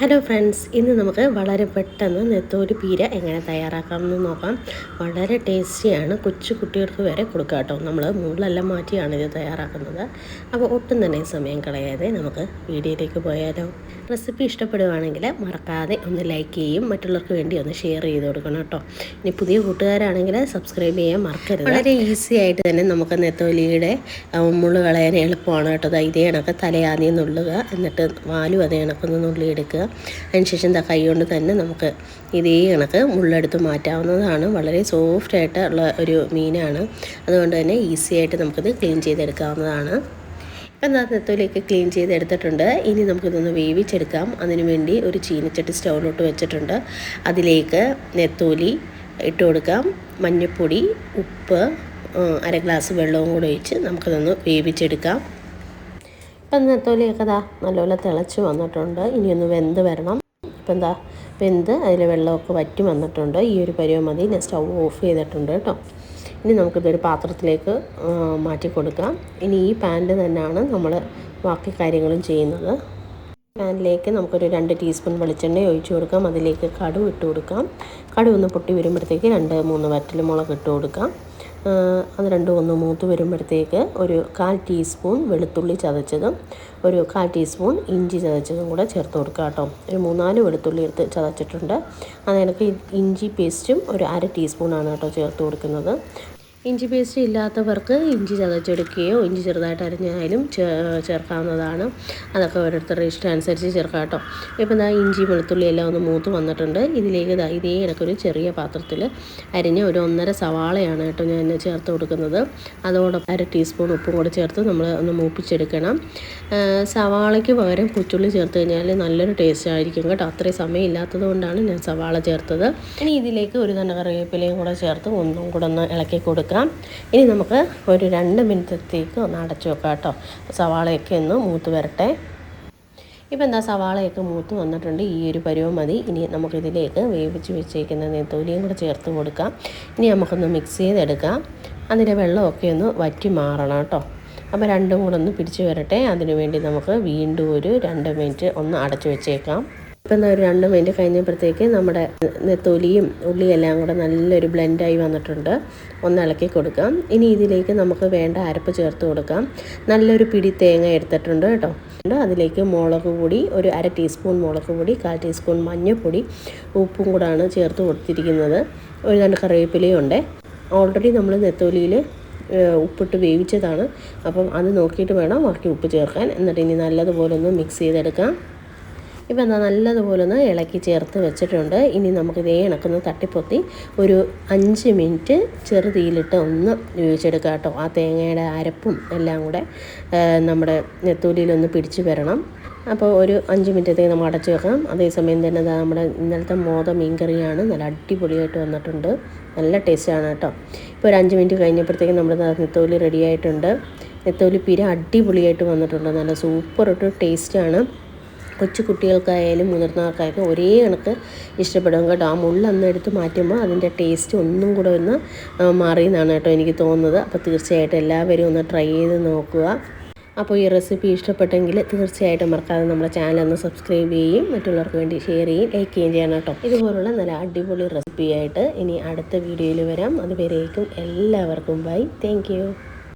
Hello friends ഇന്ന് നമുക്ക് വളരെ പെട്ടെന്ന് നെത്തോലി പീര എങ്ങനെ തയ്യാറാക്കാമെന്ന് നോക്കാം. വളരെ ടേസ്റ്റിയാണ് കൊച്ചു കുട്ടികൾക്ക് വരെ കൊടുക്കുക കേട്ടോ. നമ്മൾ മുള്ളെല്ലാം മാറ്റിയാണ് ഇത് തയ്യാറാക്കുന്നത്. അപ്പോൾ ഒട്ടും തന്നെ സമയം കളയാതെ നമുക്ക് വീഡിയോയിലേക്ക് പോയാലോ. റെസിപ്പി ഇഷ്ടപ്പെടുവാണെങ്കിൽ മറക്കാതെ ഒന്ന് ലൈക്ക് ചെയ്യും മറ്റുള്ളവർക്ക് വേണ്ടി ഒന്ന് ഷെയർ ചെയ്ത് കൊടുക്കണം കേട്ടോ. ഇനി പുതിയ കൂട്ടുകാരാണെങ്കിൽ സബ്സ്ക്രൈബ് ചെയ്യാൻ മറക്കരുത്. വളരെ ഈസി ആയിട്ട് തന്നെ നമുക്ക് നെത്തോലിയുടെ മുള്ളു കളയാൻ എളുപ്പമാണ് കേട്ടോ. ഇതേ കണക്ക് തലയാദ്യം നുള്ളുക എന്നിട്ട് വാലും അതേ കണക്കൊന്ന് നുള്ളിയെടുക്കുക. അതിനുശേഷം എന്താ കൈ കൊണ്ട് തന്നെ നമുക്ക് ഇതേ കണക്ക് മുള്ളെടുത്ത് മാറ്റാവുന്നതാണ്. വളരെ സോഫ്റ്റ് ഉള്ള ഒരു മീനാണ്. അതുകൊണ്ട് തന്നെ ഈസി ആയിട്ട് നമുക്കിത് ക്ലീൻ ചെയ്തെടുക്കാവുന്നതാണ്. ഇപ്പം എന്താ നെത്തോലിയൊക്കെ ക്ലീൻ ചെയ്തെടുത്തിട്ടുണ്ട്. ഇനി നമുക്കിതൊന്ന് വേവിച്ചെടുക്കാം. അതിനു വേണ്ടി ഒരു ചീനച്ചട്ടി സ്റ്റൗവിലോട്ട് വെച്ചിട്ടുണ്ട്. അതിലേക്ക് നെത്തോലി ഇട്ട് കൊടുക്കാം. മഞ്ഞൾപ്പൊടി ഉപ്പ് അര ഗ്ലാസ് വെള്ളവും കൂടെ ഒഴിച്ച് നമുക്കതൊന്ന് വേവിച്ചെടുക്കാം. ഇപ്പം നെത്തോലിയൊക്കെ ഇതാ നല്ലപോലെ തിളച്ച് വന്നിട്ടുണ്ട്. ഇനിയൊന്ന് വെന്ത് വരണം. ഇപ്പം എന്താ വെന്ത് അതിൽ വെള്ളമൊക്കെ വറ്റി വന്നിട്ടുണ്ട്. ഈ ഒരു പരുവം മതി. ഞാൻ സ്റ്റൗ ഓഫ് ചെയ്തിട്ടുണ്ട് കേട്ടോ. ഇനി നമുക്കിതൊരു പാത്രത്തിലേക്ക് മാറ്റി കൊടുക്കാം. ഇനി ഈ പാനിൽ തന്നെയാണ് നമ്മൾ ബാക്കി കാര്യങ്ങളും ചെയ്യുന്നത്. പാനിലേക്ക് നമുക്കൊരു രണ്ട് ടീസ്പൂൺ വെളിച്ചെണ്ണ ഒഴിച്ചു കൊടുക്കാം. അതിലേക്ക് കടുവ് ഇട്ട് കൊടുക്കാം. കടുവ് ഒന്ന് പൊട്ടി വരുമ്പോഴത്തേക്ക് രണ്ട് മൂന്ന് വറ്റൽ മുളക് ഇട്ട് കൊടുക്കാം. അത് രണ്ടും ഒന്ന് മൂത്ത് വരുമ്പോഴത്തേക്ക് ഒരു കാൽ ടീസ്പൂൺ വെളുത്തുള്ളി ചതച്ചതും ഒരു കാൽ ടീസ്പൂൺ ഇഞ്ചി ചതച്ചതും കൂടെ ചേർത്ത് കൊടുക്കുക കേട്ടോ. ഒരു മൂന്നാൽ വെളുത്തുള്ളി എടുത്ത് ചതച്ചിട്ടുണ്ട്. അത് ഇഞ്ചി പേസ്റ്റും ഒരു അര ടീസ്പൂണാണ് കേട്ടോ ചേർത്ത് കൊടുക്കുന്നത്. ഇഞ്ചി പേസ്റ്റ് ഇല്ലാത്തവർക്ക് ഇഞ്ചി ചതച്ചെടുക്കുകയോ ഇഞ്ചി ചെറുതായിട്ട് അരിഞ്ഞായാലും ചേർക്കാവുന്നതാണ്. അതൊക്കെ ഓരോരുത്തരുടെ ഇഷ്ടം അനുസരിച്ച് ചേർക്കാം കേട്ടോ. ഇപ്പം ഇതാ ഇഞ്ചി വെളുത്തുള്ളി എല്ലാം ഒന്ന് മൂത്ത് വന്നിട്ടുണ്ട്. ഇതിലേക്ക് ഇതാ ഇതേ എനിക്കൊരു ചെറിയ പാത്രത്തിൽ അരിഞ്ഞ ഒരു ഒന്നര സവാളയാണ് കേട്ടോ ഞാൻ ചേർത്ത് കൊടുക്കുന്നത്. അതോടൊപ്പം അര ടീസ്പൂൺ ഉപ്പും കൂടെ ചേർത്ത് നമ്മൾ ഒന്ന് മൂപ്പിച്ചെടുക്കണം. സവാളയ്ക്ക് പകരം കുച്ചുള്ളി ചേർത്ത് കഴിഞ്ഞാൽ നല്ലൊരു ടേസ്റ്റ് ആയിരിക്കും കേട്ടോ. അത്രയും സമയം ഇല്ലാത്തത് കൊണ്ടാണ് ഞാൻ സവാള ചേർത്തത്. ഇനി ഇതിലേക്ക് ഒരു തന്നെ കറിവേപ്പിലയും കൂടെ ചേർത്ത് ഒന്നും കൂടെ ഒന്ന് ഇളക്കി കൊടുക്കാം ഇനി നമുക്ക് ഒരു രണ്ട് മിനിറ്റത്തേക്ക് ഒന്ന് അടച്ചു വെക്കാം കേട്ടോ. സവാളയൊക്കെ ഒന്ന് മൂത്ത് വരട്ടെ. ഇപ്പം എന്താ സവാളയൊക്കെ മൂത്ത് വന്നിട്ടുണ്ട്. ഈ ഒരു പരുവം മതി. ഇനി നമുക്കിതിലേക്ക് വേവിച്ച് വെച്ചേക്കുന്ന നെത്തോലിയും കൂടെ ചേർത്ത് കൊടുക്കാം. ഇനി നമുക്കൊന്ന് മിക്സ് ചെയ്തെടുക്കാം. അതിന്റെ വെള്ളമൊക്കെ ഒന്ന് വറ്റി മാറണം കേട്ടോ. അപ്പോൾ രണ്ടും കൂടെ ഒന്ന് പിടിച്ച് വരട്ടെ. അതിനുവേണ്ടി നമുക്ക് വീണ്ടും ഒരു രണ്ട് മിനിറ്റ് ഒന്ന് അടച്ചു വെച്ചേക്കാം. ഇപ്പം ഒരു രണ്ട് മിനിറ്റ് കഴിഞ്ഞപ്പോഴത്തേക്ക് നമ്മുടെ നെത്തോലിയും ഉള്ളിയെല്ലാം കൂടെ നല്ലൊരു ബ്ലെൻഡായി വന്നിട്ടുണ്ട്. ഒന്ന് ഇളക്കി കൊടുക്കാം. ഇനി ഇതിലേക്ക് നമുക്ക് വേണ്ട അരപ്പ് ചേർത്ത് കൊടുക്കാം. നല്ലൊരു പിടി തേങ്ങ എടുത്തിട്ടുണ്ട് കേട്ടോ. അതിലേക്ക് മുളക് പൊടി ഒരു അര ടീസ്പൂൺ മുളക് പൊടി കാൽ ടീസ്പൂൺ മഞ്ഞൾപ്പൊടി ഉപ്പും കൂടാണ് ചേർത്ത് കൊടുത്തിരിക്കുന്നത്. ഒരു രണ്ട് കറിവേപ്പിലയും ഉണ്ട്. ഓൾറെഡി നമ്മൾ നെത്തോലിയിൽ ഉപ്പിട്ട് വേവിച്ചതാണ്. അപ്പം അത് നോക്കിയിട്ട് വേണം ബാക്കി ഉപ്പ് ചേർക്കാൻ. എന്നിട്ട് ഇനി നല്ലതുപോലെ ഒന്ന് മിക്സ് ചെയ്തെടുക്കാം. ഇപ്പം എന്താ നല്ലതുപോലെ ഒന്ന് ഇളക്കി ചേർത്ത് വെച്ചിട്ടുണ്ട്. ഇനി നമുക്ക് ഇതേ ഇണക്കൊന്ന് തട്ടിപ്പൊത്തി ഒരു അഞ്ച് മിനിറ്റ് ചെറുതീയിലിട്ട് ഒന്ന് വേവിച്ചെടുക്കാം കേട്ടോ. ആ തേങ്ങയുടെ അരപ്പും എല്ലാം കൂടെ നമ്മുടെ നെത്തൂലിയിലൊന്ന് പിടിച്ച് വരണം. അപ്പോൾ ഒരു അഞ്ച് മിനിറ്റത്തേക്ക് നമ്മൾ അടച്ചു വെക്കാം. അതേസമയം തന്നെ നമ്മുടെ ഇന്നലത്തെ മോത മീൻകറിയാണ് നല്ല അടിപൊളിയായിട്ട് വന്നിട്ടുണ്ട്. നല്ല ടേസ്റ്റാണ് കേട്ടോ. ഇപ്പോൾ ഒരു അഞ്ച് മിനിറ്റ് കഴിഞ്ഞപ്പോഴത്തേക്കും നമ്മുടെ നെത്തോലി റെഡി ആയിട്ടുണ്ട്. നെത്തോലി പിര അടിപൊളിയായിട്ട് വന്നിട്ടുണ്ട്. നല്ല സൂപ്പർ ഒരു ടേസ്റ്റാണ് കൊച്ചു കുട്ടികൾക്കായാലും മുതിർന്നവർക്കായാലും ഒരേ കണക്ക് ഇഷ്ടപ്പെടും കേട്ടോ. ആ മുള്ളൊന്ന് എടുത്ത് മാറ്റുമ്പോൾ അതിന്റെ ടേസ്റ്റ് ഒന്നും കൂടെ ഒന്ന് മാറിയെന്നാണ് കേട്ടോ എനിക്ക് തോന്നുന്നത്. അപ്പോൾ തീർച്ചയായിട്ടും എല്ലാവരും ഒന്ന് ട്രൈ ചെയ്ത് നോക്കുക. അപ്പോൾ ഈ റെസിപ്പി ഇഷ്ടപ്പെട്ടെങ്കിൽ തീർച്ചയായിട്ടും മറക്കാതെ നമ്മുടെ ചാനൽ ഒന്ന് സബ്സ്ക്രൈബ് ചെയ്യും മറ്റുള്ളവർക്ക് വേണ്ടി ഷെയർ ചെയ്യും ലൈക്ക് ചെയ്യുകയും ചെയ്യണം കേട്ടോ. ഇതുപോലുള്ള നല്ല അടിപൊളി റെസിപ്പി ആയിട്ട് ഇനി അടുത്ത വീഡിയോയിൽ വരാം. അതുവരേക്കും എല്ലാവർക്കും ബൈ താങ്ക്